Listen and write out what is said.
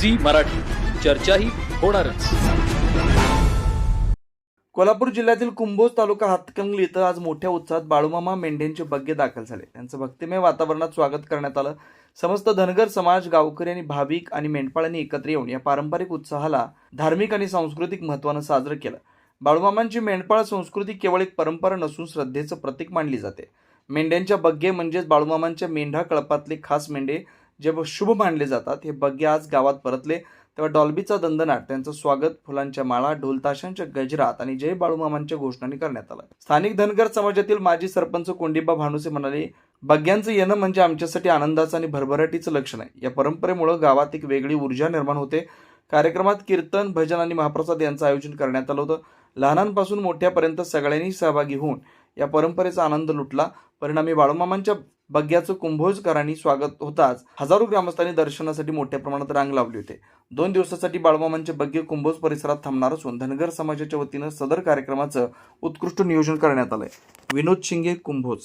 Zee Marathi. चर्चाही होणारच. कोल्हापूर जिल्ह्यातील कुंभोज तालुका हातकंगली इथं आज मोठ्या उत्साहात बाळूमामा मेंढ्यांचे बग्गे दाखल झाले. त्यांचं भक्तिमय वातावरणात स्वागत करण्यात आलं. समस्त धनगर समाज गावकरी आणि भाविक आणि मेंढपाळांनी एकत्र येऊन या पारंपरिक उत्साहाला धार्मिक आणि सांस्कृतिक महत्त्वानं साजरं केलं. बाळूमामांची मेंढपाळ संस्कृती केवळ एक परंपरा नसून श्रद्धेचं प्रतीक मानली जाते. मेंढ्यांच्या बग्गे म्हणजेच बाळूमामांच्या मेंढा कळपातले खास मेंढे जे शुभ मानले जातात हे बग्गे आज गावात परतले. तेव्हा डॉल्बीचा दंदनाट त्यांचं स्वागत फुलांच्या माळा ढोलताशांच्या गजरात आणि जय बाळूमामांच्या घोषणांनी करण्यात आलं. स्थानिक धनगर समाजातील माजी सरपंच कोंडीबा भानुसे म्हणाले बग्यांचं येणं म्हणजे आमच्यासाठी आनंदाचं आणि भरभराटीचं लक्षण आहे. या परंपरेमुळं गावात एक वेगळी ऊर्जा निर्माण होते. कार्यक्रमात कीर्तन भजन आणि महाप्रसाद यांचं आयोजन करण्यात आलं होतं. लहानांपासून मोठ्यापर्यंत सगळ्यांनी सहभागी होऊन या परंपरेचा आनंद लुटला. परिणामी बाळूमामांच्या बग्याचं कुंभोजकरांनी स्वागत होताच. हजारो ग्रामस्थांनी दर्शनासाठी मोठ्या प्रमाणात रांग लावली होती. दोन दिवसासाठी बाळमामांचे बग्गे कुंभोज परिसरात थांबणार असून धनगर समाजाच्या वतीनं सदर कार्यक्रमाचं उत्कृष्ट नियोजन करण्यात आलंय. विनोद शिंगे कुंभोज